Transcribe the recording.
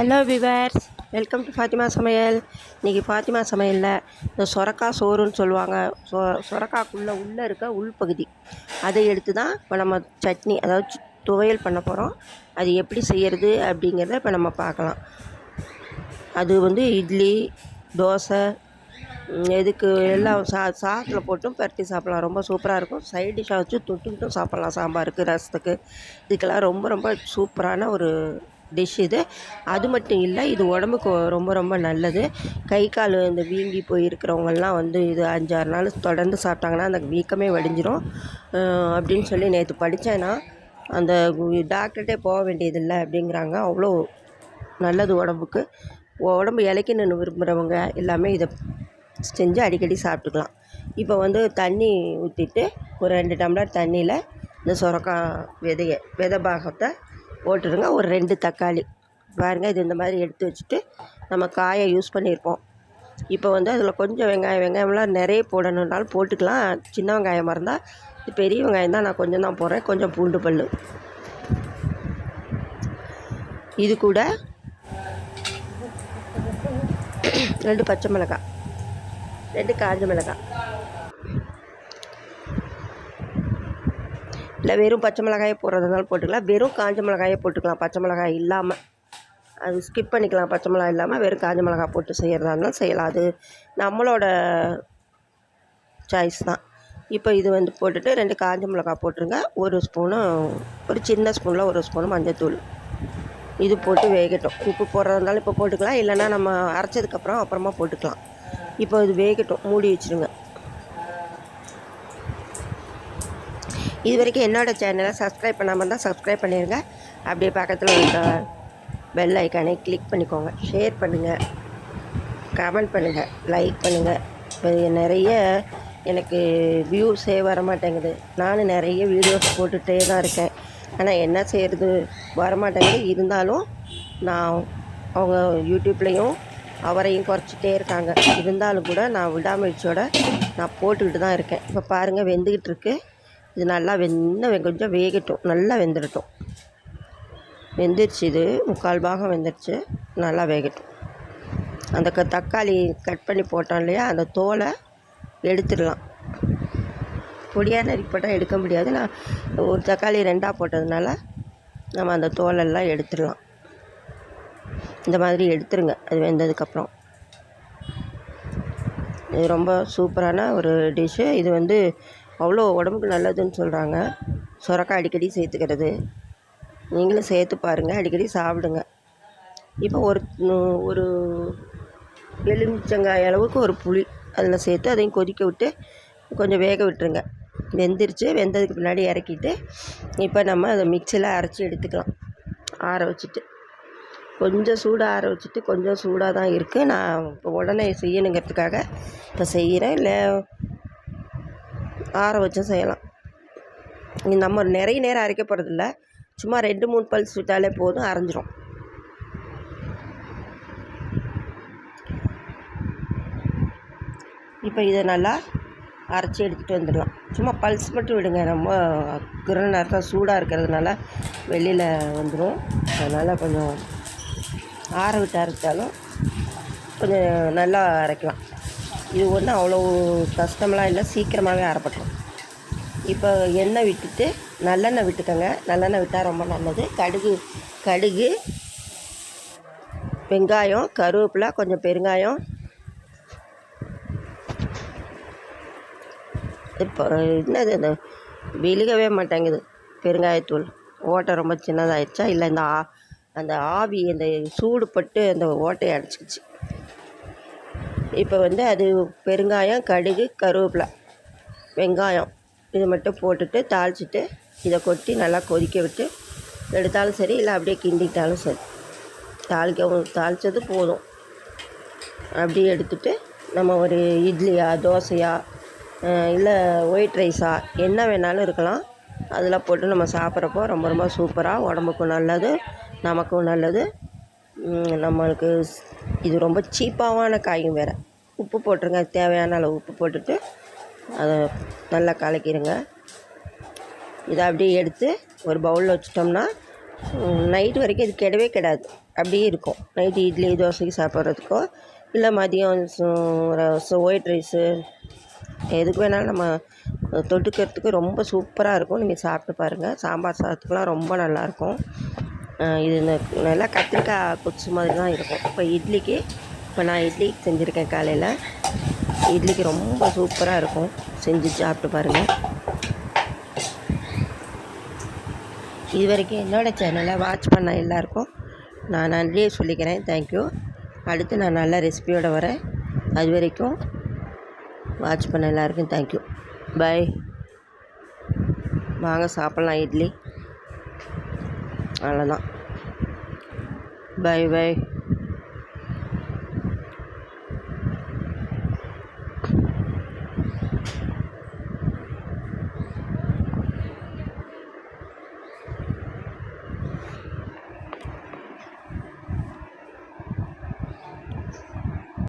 Hello viewers welcome to Fathima சமையல் இன்றைக்கி ஃபாத்திமா சமையலில் இந்த சொரக்கா சோறுன்னு சொல்லுவாங்க. சொ சொரக்காக்குள்ளே உள்ளே இருக்க உள்பகுதி. அதை எடுத்து தான் இப்போ நம்ம சட்னி அதாவது துவையல் பண்ண போகிறோம் அது எப்படி செய்யறது அப்படிங்கிறத இப்போ நம்ம பார்க்கலாம். அது வந்து இட்லி தோசை எதுக்கு எல்லாம் சா சாதத்தில் போட்டும் பரட்டி சாப்பிட்லாம். ரொம்ப சூப்பராக இருக்கும். சைட் டிஷ்ஷாக வச்சு தொட்டுக்கிட்டும் சாப்பிட்லாம். சாம்பாருக்கு ரசத்துக்கு. இதுக்கெல்லாம் ரொம்ப ரொம்ப சூப்பரான ஒரு டிஷ் இது. அது மட்டும் இல்லை இது உடம்புக்கு ரொம்ப ரொம்ப நல்லது. கை கால் இந்த வீங்கி போயிருக்கிறவங்கெல்லாம் வந்து இது அஞ்சாறு நாள் தொடர்ந்து சாப்பிட்டாங்கன்னா அந்த வீக்கமே வடிஞ்சிரும். அப்படின்னு சொல்லி நேற்று படித்தேன்னா அந்த டாக்டர்கிட்டே போக வேண்டியதில்லை அப்படிங்கிறாங்க. அவ்வளோ நல்லது உடம்புக்கு. உடம்பு இலைக்கணும்னு விரும்புகிறவங்க எல்லாமே இதை செஞ்சு அடிக்கடி சாப்பிட்டுக்கலாம். இப்போ வந்து தண்ணி ஊற்றிட்டு ஒரு ரெண்டு டம்ளர் தண்ணியில் இந்த சுரக்கா விதைய விதை பாகத்தை போட்டுருங்க ஒரு ரெண்டு தக்காளி. பாருங்கள் இது இந்த மாதிரி எடுத்து வச்சுட்டு நம்ம காயை யூஸ் பண்ணியிருப்போம். இப்போ வந்து அதில் கொஞ்சம் வெங்காயம் வெங்காயம்லாம் நிறைய போடணுன்னாலும் போட்டுக்கலாம். சின்ன வெங்காயமாக இருந்தால் இது பெரிய வெங்காயம் தான் நான் கொஞ்சம் தான் போடுறேன். கொஞ்சம் பூண்டு பல் இது கூட ரெண்டு பச்சை மிளகாய் ரெண்டு காஞ்ச மிளகாய். இல்லை வெறும் பச்சை மிளகாயை போடுறதுனால போட்டுக்கலாம். வெறும் காஞ்ச மிளகாயை போட்டுக்கலாம். பச்சை மிளகாய் இல்லாமல் அது ஸ்கிப் பண்ணிக்கலாம். பச்சை மிளகாய் இல்லாமல் வெறும் காஞ்ச மிளகாய் போட்டு செய்கிறதா இருந்தாலும் செய்யலாம். அது நம்மளோட சாய்ஸ் தான். இப்போ இது வந்து போட்டுட்டு ரெண்டு காஞ்ச மிளகாய் போட்டுருங்க. ஒரு ஸ்பூனு ஒரு சின்ன ஸ்பூனில் ஒரு ஸ்பூனு மஞ்சத்தூள். இது போட்டு வேகட்டும். உப்பு போடுறதா இருந்தாலும் இப்போ போட்டுக்கலாம். இல்லைன்னா நம்ம அரைச்சதுக்கப்புறம் அப்புறமா போட்டுக்கலாம். இப்போ இது வேகட்டும். மூடி வச்சுருங்க. இது வரைக்கும் என்னோடய சேனலை சப்ஸ்கிரைப் பண்ணாமல் இருந்தால் சப்ஸ்கிரைப் பண்ணிடுங்க அப்படியே பக்கத்தில் இருக்க பெல் ஐக்கானை கிளிக் பண்ணிக்கோங்க. ஷேர் பண்ணுங்கள் கமெண்ட் பண்ணுங்கள் லைக் பண்ணுங்கள் இப்போ நிறைய எனக்கு வியூஸே வர மாட்டேங்குது நானும் நிறைய வீடியோஸ் போட்டுகிட்டே தான் இருக்கேன். ஆனால் என்ன செய்கிறது வரமாட்டேங்குது. இருந்தாலும் நான் அவங்க யூடியூப்லேயும் அவரையும் குறைச்சிட்டே இருக்காங்க. இருந்தாலும் கூட நான் விடாமுயற்சியோட நான் போட்டுக்கிட்டு தான் இருக்கேன். இப்போ பாருங்கள் வெந்துக்கிட்டு இருக்குது இது நல்லா வெந்த கொஞ்சம் வேகட்டும். நல்லா வெந்துடட்டும். வெந்துருச்சு இது. முக்கால் பாகம் வெந்துருச்சு. நல்லா வேகட்டும். அந்த க தக்காளி கட் பண்ணி போட்டோம் இல்லையா? அந்த தோலை எடுத்துடலாம். பொடியாக நறுக்கி போட்டால் எடுக்க முடியாது. நான் ஒரு தக்காளி ரெண்டாக போட்டதுனால நம்ம அந்த தோலெல்லாம் எடுத்துடலாம். இந்த மாதிரி எடுத்துருங்க. அது வெந்ததுக்கப்புறம். இது ரொம்ப சூப்பரான ஒரு டிஷ்ஷு. இது வந்து அவ்வளோ உடம்புக்கு நல்லதுன்னு சொல்கிறாங்க சுரக்காய் அடிக்கடி சேர்த்துக்கிறது. நீங்களும் சேர்த்து பாருங்கள் அடிக்கடி சாப்பிடுங்க. இப்போ ஒரு ஒரு எலுமிச்சங்காய் அளவுக்கு ஒரு புளி அதில் சேர்த்து அதையும் கொதிக்க விட்டு கொஞ்சம் வேக விட்டுருங்க. வெந்துருச்சு வெந்ததுக்கு பின்னாடி இறக்கிட்டு இப்போ நம்ம அதை மிக்சியில் அரைச்சி எடுத்துக்கலாம். ஆற வச்சுட்டு. கொஞ்சம் சூடாக ஆற வச்சுட்டு கொஞ்சம் சூடாக தான் இருக்குது நான் இப்போ உடனே செய்யணுங்கிறதுக்காக இப்போ செய்கிறேன் இல்லை ஆற வச்சும் செய்யலாம். நம்ம நிறைய நேரம் அரைக்க போகிறதில்ல சும்மா ரெண்டு மூணு பல்ஸ் விட்டாலே போதும் அரைஞ்சிரும். இப்போ இதை நல்லா அரைச்சி எடுத்துகிட்டு வந்துடலாம். சும்மா பல்ஸ் மட்டும் விடுங்க. ரொம்ப கிரண நேரத்தில் சூடாக இருக்கிறதுனால வெளியில் வந்துடும் அதனால் கொஞ்சம் ஆற விட்டு அரைச்சாலும் கொஞ்சம் நல்லா அரைக்கலாம். இது ஒன்றும் அவ்வளோ கஷ்டமெலாம் இல்லை சீக்கிரமாகவே அரைப்பட்டுரும். இப்போ எண்ணெய் விட்டுட்டு நல்லெண்ணெய் விட்டுக்கோங்க. நல்லெண்ணெய் விட்டால் ரொம்ப நல்லது. கடுகு கடுகு வெங்காயம் கருவேப்பிலை கொஞ்சம் பெருங்காயம். இப்போ என்னது இந்த விழுகவே மாட்டேங்குது பெருங்காயத்தூள். ஓட்டை ரொம்ப சின்னதாகிடுச்சா இல்லை இந்த ஆ அந்த ஆவி அந்த சூடு பட்டு அந்த ஓட்டையை அடைச்சிக்கிச்சு. இப்போ வந்து அது பெருங்காயம் கடுகு கருவேப்பிலை வெங்காயம் இது மட்டும் போட்டுட்டு தாளிச்சிட்டு இதை கொட்டி நல்லா கொதிக்க விட்டு எடுத்தாலும் சரி இல்லை அப்படியே கிண்டிக்கிட்டாலும் சரி. தாளிக்கவும் தாளித்தது போதும். அப்படியே எடுத்துட்டு நம்ம ஒரு இட்லியா தோசையா இல்லை ஒயிட் ரைஸா என்ன வேணாலும் இருக்கலாம். அதில் போட்டு நம்ம சாப்பிட்றப்போ ரொம்ப ரொம்ப சூப்பராக உடம்புக்கும் நல்லது நமக்கும் நல்லது. நம்மளுக்கு இது ரொம்ப சீப்பாவான காயும் வேறு. உப்பு போட்டுருங்க தேவையான அளவு உப்பு போட்டுட்டு அதை நல்லா கலக்கிடுங்க இதை அப்படியே எடுத்து ஒரு பவுலில் வச்சிட்டோம்னா நைட்டு வரைக்கும் இது கெடவே கெடாது. அப்படியே இருக்கும். நைட்டு இட்லி தோசைக்கு சாப்பிட்றதுக்கோ இல்லை மதியம் ஒயிட் ரைஸு எதுக்கு வேணாலும் நம்ம தொட்டுக்கிறதுக்கு ரொம்ப சூப்பராக இருக்கும். நீங்கள் சாப்பிட்டு பாருங்கள் சாம்பார் சாதத்துக்குலாம் ரொம்ப நல்லாயிருக்கும் இது நல்லா கத்திரிக்காய் குச்சி மாதிரி தான் இருக்கும். இப்போ இட்லிக்கு இப்போ நான் இட்லி செஞ்சுருக்கேன் காலையில். இட்லிக்கு ரொம்ப சூப்பராக இருக்கும். செஞ்சு சாப்பிட்டு பாருங்கள் இது வரைக்கும் என்னோடய சேனலை வாட்ச் பண்ண எல்லாருக்கும் நான் நன்றியே சொல்லிக்கிறேன். தேங்க்யூ அடுத்து நான் நல்ல ரெசிபியோடு வரேன். அது வரைக்கும் வாட்ச் பண்ண எல்லாருக்கும் தேங்க்யூ பை வாங்க சாப்பிட்லாம் இட்லி. அவ்வளோதான் பை பை